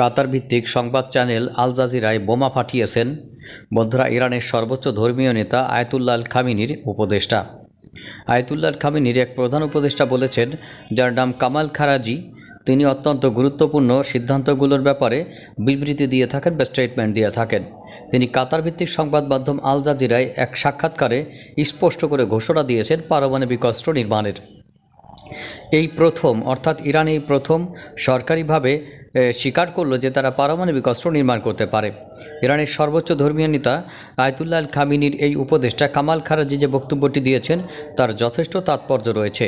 কাতার ভিত্তিক সংবাদ চ্যানেল আল জাজিরায় বোমা ফাটিয়েছেন। বন্ধুরা, ইরানের সর্বোচ্চ ধর্মীয় নেতা আয়াতুল্লাহ আল খামিনির উপদেষ্টা। আয়াতুল্লাহ খামিনির এক প্রধান উপদেষ্টা বলেছেন, যার নাম কামাল খারাজি, তিনি অত্যন্ত গুরুত্বপূর্ণ সিদ্ধান্তগুলোর ব্যাপারে বিবৃতি দিয়ে থাকেন বা স্টেটমেন্ট দিয়ে থাকেন। তিনি কাতার ভিত্তিক সংবাদ মাধ্যম আল জাজিরায় এক সাক্ষাৎকারে স্পষ্ট করে ঘোষণা দিয়েছেন পারমাণবিক অস্ত্র নির্মাণের। এই প্রথম, অর্থাৎ ইরান এই প্রথম সরকারিভাবে স্বীকার করল যে তারা পারমাণবিক অস্ত্র নির্মাণ করতে পারে। ইরানের সর্বোচ্চ ধর্মীয় নেতা আয়তুল্লাহ খামিনির এই উপদেষ্টা কামাল খারাজি যে বক্তব্যটি দিয়েছেন, তার যথেষ্ট তাৎপর্য রয়েছে।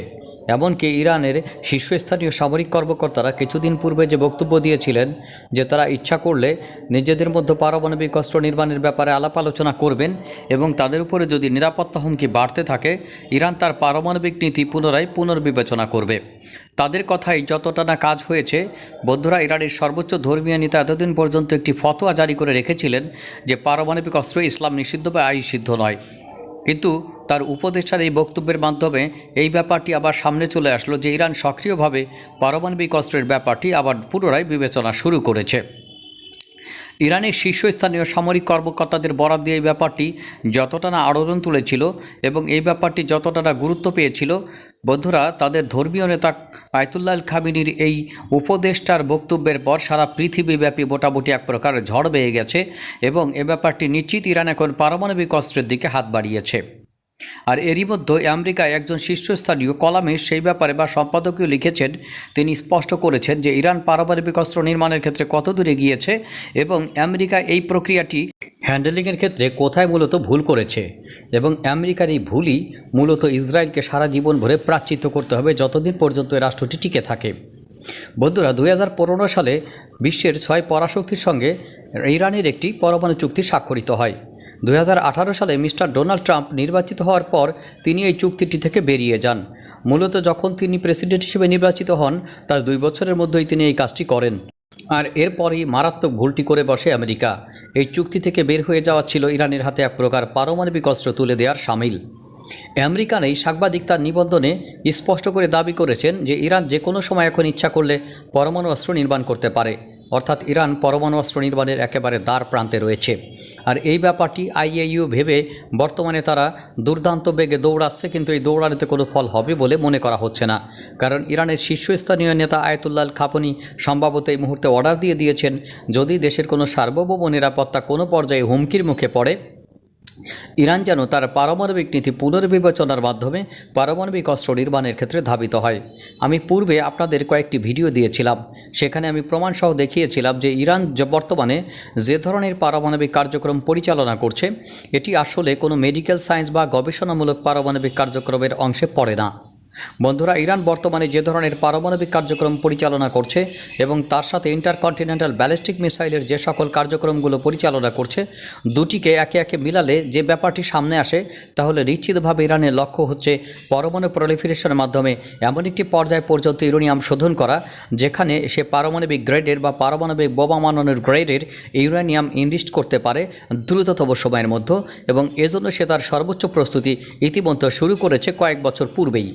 এমনকি ইরানের শীর্ষস্থানীয় সামরিক কর্মকর্তারা কিছুদিন পূর্বে যে বক্তব্য দিয়েছিলেন যে তারা ইচ্ছা করলে নিজেদের মধ্যে পারমাণবিক অস্ত্র নির্মাণের ব্যাপারে আলাপ আলোচনা করবেন এবং তাদের উপরে যদি নিরাপত্তা হুমকি বাড়তে থাকে, ইরান তার পারমাণবিক নীতি পুনরায় পুনর্বিবেচনা করবে। তাদের কথাই যতটা না কাজ হয়েছে বৌদ্ধরা ইরানের সর্বোচ্চ ধর্মীয় নেতা এতদিন পর্যন্ত একটি ফতোয়া জারি করে রেখেছিলেন যে পারমাণবিক অস্ত্র ইসলাম নিষিদ্ধ বা আই সিদ্ধ নয়। কিন্তু তার উপদেষ্টার এই বক্তব্যের মাধ্যমে এই ব্যাপারটি আবার সামনে চলে আসলো যে ইরান সক্রিয়ভাবে পারমাণবিক অস্ত্রের ব্যাপারটি আবার পুনরায় বিবেচনা শুরু করেছে। ইরানের শীর্ষস্থানীয় সামরিক কর্মকর্তাদের বরাদ দিয়ে এই ব্যাপারটি যতটা না আড়োড়ন তুলেছিল এবং এই ব্যাপারটি যতটা না গুরুত্ব পেয়েছিল, বন্ধুরা, তাদের ধর্মীয় নেতা আয়তুল্লাহ খামিনির এই উপদেষ্টার বক্তব্যের পর সারা পৃথিবীব্যাপী মোটামুটি এক প্রকার ঝড় বেয়ে গেছে এবং এ ব্যাপারটি নিশ্চিত ইরান এখন পারমাণবিক অস্ত্রের দিকে হাত বাড়িয়েছে। আর এরই মধ্যে আমেরিকায় একজন শীর্ষস্থানীয় কলামে সেই ব্যাপারে বা সম্পাদকীয় লিখেছেন, তিনি স্পষ্ট করেছেন যে ইরান পারমাণবিক অস্ত্র নির্মাণের ক্ষেত্রে কত দূরে গিয়েছে এবং আমেরিকা এই প্রক্রিয়াটি হ্যান্ডেলিংয়ের ক্ষেত্রে কোথায় মূলত ভুল করেছে এবং আমেরিকার এই ভুলই মূলত ইসরায়েলকে সারা জীবন ভরে প্রাচিত্য করতে হবে যতদিন পর্যন্ত এই রাষ্ট্রটি টিকে থাকে। বন্ধুরা, দুই হাজার পনেরো সালে বিশ্বের ছয় পরাশক্তির সঙ্গে ইরানের একটি পরমাণু চুক্তি স্বাক্ষরিত হয়। দুই হাজার আঠারো সালে মিস্টার ডোনাল্ড ট্রাম্প নির্বাচিত হওয়ার পর তিনি এই চুক্তিটি থেকে বেরিয়ে যান। মূলত যখন তিনি প্রেসিডেন্ট হিসেবে নির্বাচিত হন, তার দুই বছরের মধ্যেই তিনি এই কাজটি করেন। আর এরপরই মারাত্মক ভুলটি করে বসে আমেরিকা। এই চুক্তি থেকে বের হয়ে যাওয়া ছিল ইরানের হাতে এক প্রকার পারমাণবিক অস্ত্র তুলে দেওয়ার সামিল। আমেরিকান এই সাংবাদিক তার নিবন্ধনে স্পষ্ট করে দাবি করেছেন যে ইরান যে কোনো সময় এখন ইচ্ছা করলে পরমাণু অস্ত্র নির্মাণ করতে পারে। অর্থাৎ ইরান পরমাণু অস্ত্র নির্মাণের একেবারে দ্বার প্রান্তে রয়েছে। আর এই ব্যাপারটি আইএইউ ভেবে বর্তমানে তারা দুর্দান্ত বেগে দৌড়াচ্ছে, কিন্তু এই দৌড়ানোতে কোনো ফল হবে বলে মনে করা হচ্ছে না। কারণ ইরানের শীর্ষস্থানীয় নেতা আয়তুল্লাহ আল খাপনি সম্ভবত এই মুহূর্তে অর্ডার দিয়ে দিয়েছেন, যদি দেশের কোনো সার্বভৌম নিরাপত্তা কোনো পর্যায়ে হুমকির মুখে পড়ে, ইরান যেন তার পারমাণবিক নীতি পুনর্বিবেচনার মাধ্যমে পারমাণবিক অস্ত্র নির্মাণের ক্ষেত্রে ধাবিত হয়। আমি পূর্বে আপনাদের কয়েকটি ভিডিও দিয়েছিলাম। সেখানে আমি প্রমাণসহ দেখিয়েছিলাম যে ইরান বর্তমানে যে ধরনের পারমাণবিক কার্যক্রম পরিচালনা করছে, এটি আসলে কোনো মেডিকেল সায়েন্স বা গবেষণামূলক পারমাণবিক কার্যক্রমের অংশে পড়ে না। বন্ধুরা, ইরান বর্তমানে যে ধরনের পারমাণবিক কার্যক্রম পরিচালনা করছে এবং তার সাথে ইন্টারকন্টিনেন্টাল ব্যালিস্টিক মিসাইলের যে সকল কার্যক্রমগুলো পরিচালনা করছে, দুটিকে একে একে মিলালে যে ব্যাপারটি সামনে আসে, তাহলে নিশ্চিতভাবে ইরানের লক্ষ্য হচ্ছে পরমাণু প্রলিফিরেশনের মাধ্যমে এমন একটি পর্যায় পর্যন্ত ইউরেনিয়াম শোধন করা, যেখানে সে পারমাণবিক গ্রেডের বা পারমাণবিক বোমা মাননের গ্রেডের ইউরেনিয়াম ইনরিস্ট করতে পারে দ্রুততম সময়ের মধ্যে এবং এজন্য সে তার সর্বোচ্চ প্রস্তুতি ইতিমধ্যে শুরু করেছে কয়েক বছর পূর্বেই।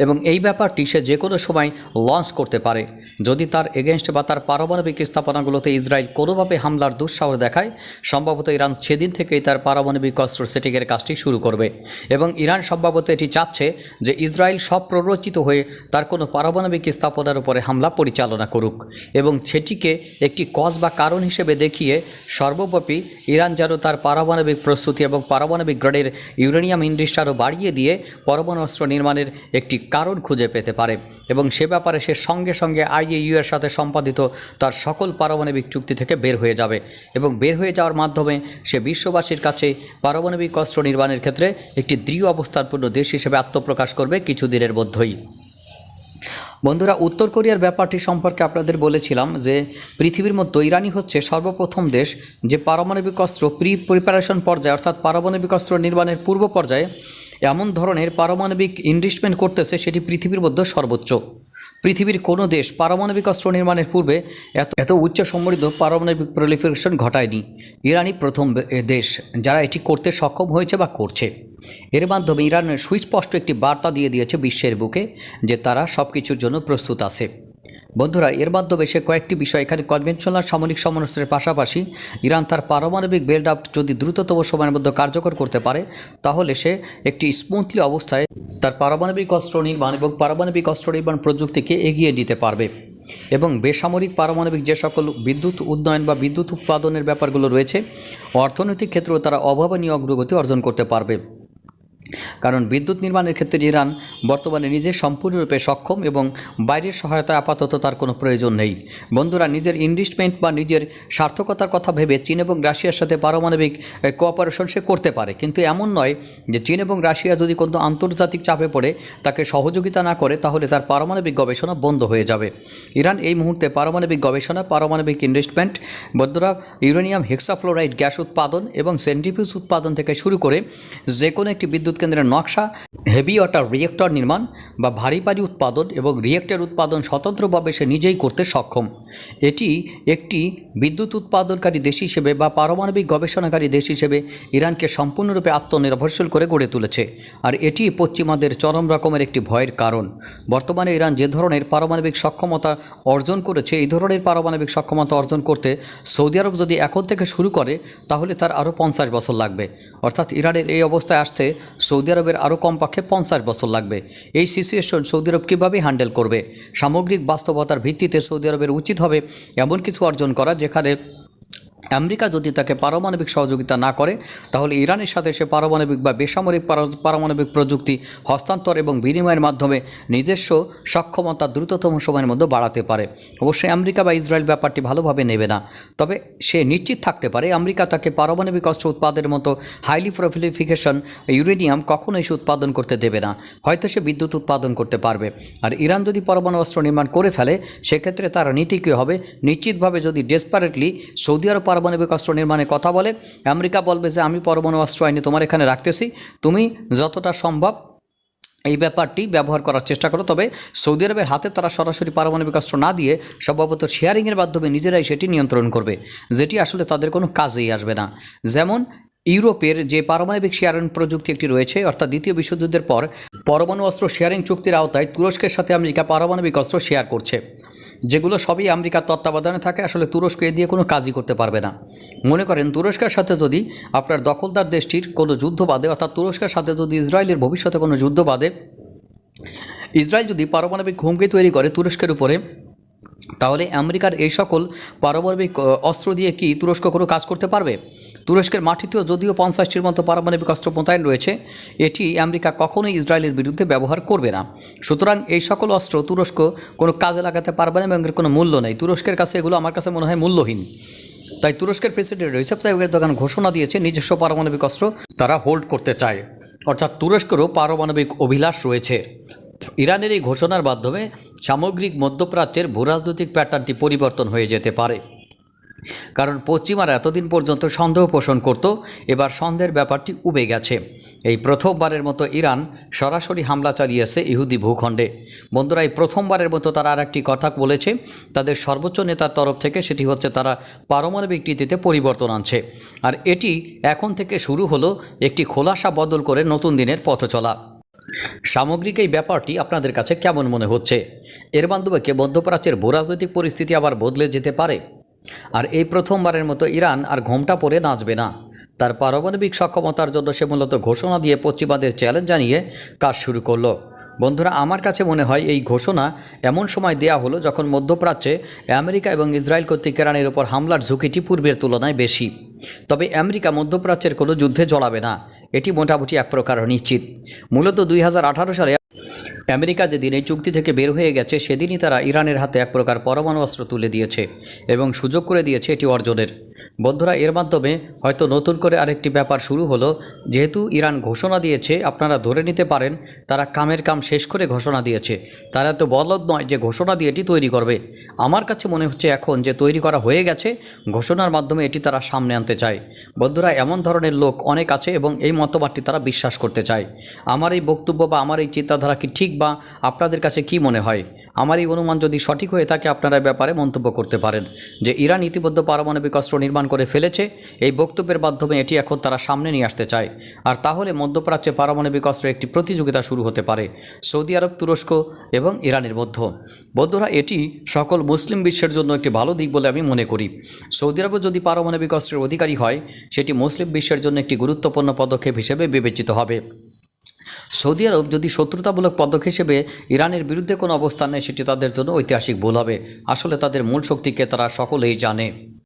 এবং এই ব্যাপারটি সে যে কোনো সময় লঞ্চ করতে পারে। যদি তার এগেনস্ট বা তার পারমাণবিক স্থাপনাগুলোতে ইসরায়েল কোনোভাবে হামলার দুঃসাহস দেখায়, সম্ভবত ইরান সেদিন থেকেই তার পারমাণবিক অস্ত্র সেটিংয়ের কাজটি শুরু করবে এবং ইরান সম্ভবত এটি চাচ্ছে যে ইসরায়েল সব প্ররোচিত হয়ে তার কোনো পারমাণবিক স্থাপনার উপরে হামলা পরিচালনা করুক এবং সেটিকে একটি কজ বা কারণ হিসেবে দেখিয়ে সর্বব্যাপী ইরান যেন তার পারমাণবিক প্রস্তুতি এবং পারমাণবিক গ্রেডের ইউরেনিয়াম ইন্ডাস্ট্রি আরও বাড়িয়ে দিয়ে পরমাণু অস্ত্র নির্মাণের একটি কারণ খুঁজে পেতে পারে এবং সে ব্যাপারে সে সঙ্গে সঙ্গে আইএইউ এর সাথে সম্পাদিত তার সকল পারমাণবিক চুক্তি থেকে বের হয়ে যাবে এবং বের হয়ে যাওয়ার মাধ্যমে সে বিশ্ববাসীর কাছে পারমাণবিক অস্ত্র নির্মাণের ক্ষেত্রে একটি দৃঢ় অবস্থানপূর্ণ দেশ হিসেবে আত্মপ্রকাশ করবে কিছুদিনের মধ্যেই। বন্ধুরা, উত্তর কোরিয়ার ব্যাপারটি সম্পর্কে আপনাদের বলেছিলাম যে পৃথিবীর মধ্যে ইরানই হচ্ছে সর্বপ্রথম দেশ যে পারমাণবিক অস্ত্র প্রি প্রিপারেশন পর্যায়ে অর্থাৎ পারমাণবিক অস্ত্র নির্মাণের পূর্ব পর্যায়ে এমন ধরনের পারমাণবিক ইনভেস্টমেন্ট করতেছে সেটি পৃথিবীর মধ্যে সর্বোচ্চ। পৃথিবীর কোনো দেশ পারমাণবিক অস্ত্র নির্মাণের পূর্বে এত এত উচ্চ সমৃদ্ধ পারমাণবিক প্রলিফারেশন ঘটায়নি। ইরানই প্রথম দেশ যারা এটি করতে সক্ষম হয়েছে বা করছে। এর মাধ্যমে ইরানের সুস্পষ্ট একটি বার্তা দিয়ে দিয়েছে বিশ্বের বুকে যে তারা সব কিছুর জন্য প্রস্তুত আছে। বন্ধুরা, এর মাধ্যমে সে কয়েকটি বিষয় এখানে কনভেনশনাল সামরিক সমরাস্ত্রের পাশাপাশি ইরান তার পারমাণবিক বিল্ড আপ যদি দ্রুততম সময়ের মধ্যে কার্যকর করতে পারে, তাহলে সে একটি স্মুথলি অবস্থায় তার পারমাণবিক অস্ত্র নির্মাণ এবং পারমাণবিক অস্ত্র নির্মাণ প্রযুক্তিকে এগিয়ে দিতে পারবে। এবং বেসামরিক পারমাণবিক যে সকল বিদ্যুৎ উন্নয়ন বা বিদ্যুৎ উৎপাদনের ব্যাপারগুলো রয়েছে, অর্থনৈতিক ক্ষেত্রেও তারা অভাবনীয় অগ্রগতি অর্জন করতে পারবে। কারণ বিদ্যুৎ নির্মাণের ক্ষেত্রে ইরান বর্তমানে নিজে সম্পূর্ণরূপে সক্ষম এবং বাইরের সহায়তা আপাতত তার কোনো প্রয়োজন নেই। বন্ধুরা, নিজের ইনভেস্টমেন্ট বা নিজের সার্থকতার কথা ভেবে চীন এবং রাশিয়ার সাথে পারমাণবিক কোঅপারেশন সে করতে পারে। কিন্তু এমন নয় যে চীন এবং রাশিয়া যদি কোনো আন্তর্জাতিক চাপে পড়ে, তাকে সহযোগিতা না করে, তাহলে তার পারমাণবিক গবেষণা বন্ধ হয়ে যাবে। ইরান এই মুহূর্তে পারমাণবিক গবেষণা, পারমাণবিক ইনভেস্টমেন্ট, বন্ধুরা, ইউরেনিয়াম হেক্সাফ্লোরাইড গ্যাস উৎপাদন এবং সেন্ট্রিফিউজ উৎপাদন থেকে শুরু করে যে কোনো একটি বিদ্যুৎ কেন্দ্রের নকশা হেভি ওয়াটার রিয়েক্টর নির্মাণ বা ভারী পানি উৎপাদন এবং রিয়েক্টর উৎপাদন স্বতন্ত্রভাবে সে নিজেই করতে সক্ষম। এটি একটি বিদ্যুৎ উৎপাদনকারী দেশ হিসেবে বা পারমাণবিক গবেষণাকারী দেশ হিসেবে ইরানকে সম্পূর্ণরূপে আত্মনির্ভরশীল করে গড়ে তুলেছে। আর এটি পশ্চিমাদের চরম রকমের একটি ভয়ের কারণ। বর্তমানে ইরান যে ধরনের পারমাণবিক সক্ষমতা অর্জন করেছে, এই ধরনের পারমাণবিক সক্ষমতা অর্জন করতে সৌদি আরব যদি এখন থেকে শুরু করে, তাহলে তার আরও পঞ্চাশ বছর লাগবে। অর্থাৎ ইরানের এই অবস্থায় আসতে সৌদি আরবের আরও কমপক্ষে পঞ্চাশ বছর লাগবে। এই সিচুয়েশন সৌদি আরব কীভাবে হ্যান্ডেল করবে? সামগ্রিক বাস্তবতার ভিত্তিতে সৌদি আরবের উচিত হবে এমন কিছু অর্জন করা, যেখানে আমেরিকা যদি তাকে পারমাণবিক সহযোগিতা না করে, তাহলে ইরানের সাথে সে পারমাণবিক বা বেসামরিক পার- পারমাণবিক প্রযুক্তি, হস্তান্তর এবং বিনিময়ের মাধ্যমে নিজস্ব সক্ষমতা দ্রুততম সময়ের মধ্যে বাড়াতে পারে। অবশ্যই আমেরিকা বা ইসরায়েল ব্যাপারটি ভালোভাবে নেবে না। তবে সে নিশ্চিত থাকতে পারে, আমেরিকা তাকে পারমাণবিক অস্ত্র উৎপাদনের মতো হাইলি প্রফিলিফিকেশন ইউরেনিয়াম কখনোই সে উৎপাদন করতে দেবে না। হয়তো সে বিদ্যুৎ উৎপাদন করতে পারবে। আর ইরান যদি পরমাণু অস্ত্র নির্মাণ করে ফেলে, সেক্ষেত্রে তার নীতি কী হবে? নিশ্চিতভাবে যদি ডেসপারেটলি সৌদি আরব পারমাণবিক অস্ত্র নির্মাণের কথা বলে, আমেরিকা বলবে যে, আমি পরমাণু অস্ত্র আইনে তোমার এখানে রাখতেছি। তুমি যতটা সম্ভব এই ব্যাপারটি ব্যবহার করার চেষ্টা করো। তবে সৌদি আরবের হাতে তারা সরাসরি পারমাণবিক অস্ত্র না দিয়ে সম্ভবত শেয়ারিংয়ের মাধ্যমে নিজেরাই সেটি নিয়ন্ত্রণ করবে, যেটি আসলে তাদের কোনো কাজেই আসবে না। যেমন ইউরোপের যে পারমাণবিক শেয়ারিং প্রযুক্তি একটি রয়েছে, অর্থাৎ দ্বিতীয় বিশ্বযুদ্ধের পর পরমাণু অস্ত্র শেয়ারিং চুক্তির আওতায় তুরস্কের সাথে আমেরিকা পারমাণবিক অস্ত্র শেয়ার করছে। যেগুলো সবই আমেরিকার তত্ত্বাবধানে থাকে, আসলে তুরস্ক এ দিয়ে কোনো কাজই করতে পারবে না। মনে করেন, তুরস্কের সাথে যদি আপনার দখলদার দেশটির কোনো যুদ্ধ বাদে অর্থাৎ তুরস্কের সাথে যদি ইসরায়েলের ভবিষ্যতে কোনো যুদ্ধ বাদে ইসরায়েল যদি পারমাণবিক হুমকি তৈরি করে তুরস্কের উপরে তাহলে আমেরিকার এই সকল পারমাণবিক অস্ত্র দিয়ে কি তুরস্ক কোনো কাজ করতে পারবে? তুরস্কের মাটিতেও যদিও পঞ্চাশটির মতো পারমাণবিক অস্ত্র মোতায়েন রয়েছে, এটি আমেরিকা কখনোই ইসরায়েলের বিরুদ্ধে ব্যবহার করবে না। সুতরাং এই সকল অস্ত্র তুরস্ক কোনো কাজে লাগাতে পারবে না এবং এর কোনো মূল্য নেই। তুরস্কের কাছে এগুলো আমার কাছে মনে হয় মূল্যহীন। তাই তুরস্কের প্রেসিডেন্ট রয়েছে, তাই দোকান ঘোষণা দিয়েছে, নিজস্ব পারমাণবিক অস্ত্র তারা হোল্ড করতে চায়। অর্থাৎ তুরস্কেরও পারমাণবিক অভিলাষ রয়েছে। ইরানের এই ঘোষণার মাধ্যমে সামগ্রিক মধ্যপ্রাচ্যের ভূরাজনৈতিক প্যাটার্নটি পরিবর্তন হয়ে যেতে পারে। কারণ পশ্চিমারা এতদিন পর্যন্ত সন্দেহ পোষণ করত, এবার সন্দেহের ব্যাপারটি উবে গেছে। এই প্রথমবারের মতো ইরান সরাসরি হামলা চালিয়েছে ইহুদি ভূখণ্ডে। বন্ধুরা, এই প্রথমবারের মতো তারা আর একটি কথা বলেছে, তাদের সর্বোচ্চ নেতার তরফ থেকে সেটি হচ্ছে তারা পারমাণবিক নীতিতে পরিবর্তন আনছে। আর এটি এখন থেকে শুরু হলো একটি খোলাসা বদল করে নতুন দিনের পথ চলা সামগ্রিক এই ব্যাপারটি আপনাদের কাছে কেমন মনে হচ্ছে? এর মাধ্যমে মধ্যপ্রাচ্যের ভূরাজনৈতিক পরিস্থিতি আবার বদলে যেতে পারে? আর এই প্রথমবারের মতো ইরান আর ঘোমটা পরে নাচবে না। তার পারমাণবিক সক্ষমতার জন্য সে মূলত ঘোষণা দিয়ে পশ্চিমাদের চ্যালেঞ্জ জানিয়ে কাজ শুরু করল। বন্ধুরা, আমার কাছে মনে হয় এই ঘোষণা এমন সময় দেয়া হলো যখন মধ্যপ্রাচ্যে আমেরিকা এবং ইসরায়েল কর্তৃক ইরানের ওপর হামলার ঝুঁকিটি পূর্বের তুলনায় বেশি। তবে আমেরিকা মধ্যপ্রাচ্যের কোনো যুদ্ধে জড়াবে না। এটি মোটামুটি এক প্রকার নিশ্চিত। মূলত দুই হাজার আঠারো সালে আমেরিকা যেদিন এই চুক্তি থেকে বের হয়ে গেছে, সেদিনই তারা ইরানের হাতে এক প্রকার পরমাণু অস্ত্র তুলে দিয়েছে এবং সুযোগ করে দিয়েছে এটি অর্জনের। বন্ধুরা, এর মাধ্যমে হয়তো নতুন করে আরেকটি ব্যাপার শুরু হলো। যেহেতু ইরান ঘোষণা দিয়েছে, আপনারা ধরে নিতে পারেন, তারা কামের কাম শেষ করে ঘোষণা দিয়েছে। তারা তো বলদ নয় যে ঘোষণা দিয়ে এটি তৈরি করবে। আমার কাছে মনে হচ্ছে এখন যে তৈরি করা হয়ে গেছে, ঘোষণার মাধ্যমে এটি তারা সামনে আনতে চায়। বন্ধুরা, এমন ধরনের লোক অনেক আছে এবং এই মতবাদটি তারা বিশ্বাস করতে চায়। আমার এই বক্তব্য বা আমার এই চিন্তাধারা কি ঠিক বা আপনাদের কাছে কি মনে হয়? আমার এই অনুমান যদি সঠিক হয়ে থাকে আপনারা ব্যাপারে মন্তব্য করতে পারেন যে ইরান ইতিমধ্যে পারমাণবিক অস্ত্র নির্মাণ করে ফেলেছে, এই বক্তব্যের মাধ্যমে এটি এখন তারা সামনে নিয়ে আসতে চায়। আর তাহলে মধ্যপ্রাচ্যে পারমাণবিক অস্ত্রের একটি প্রতিযোগিতা শুরু হতে পারে, সৌদি আরব, তুরস্ক এবং ইরানের মধ্যে। বন্ধুরা, এটি সকল মুসলিম বিশ্বের জন্য একটি ভালো দিক বলে আমি মনে করি। সৌদি আরব যদি পারমাণবিক অস্ত্রের অধিকারী হয়, সেটি মুসলিম বিশ্বের জন্য একটি গুরুত্বপূর্ণ পদক্ষেপ হিসেবে বিবেচিত হবে। সৌদি আরব যদি শত্রুতামূলক পদক হিসেবে ইরানের বিরুদ্ধে কোনো অবস্থান নেয়, সেটি তাদের জন্য ঐতিহাসিক ভুল হবে। আসলে তাদের মূল শক্তিকে তারা সকলেই জানে।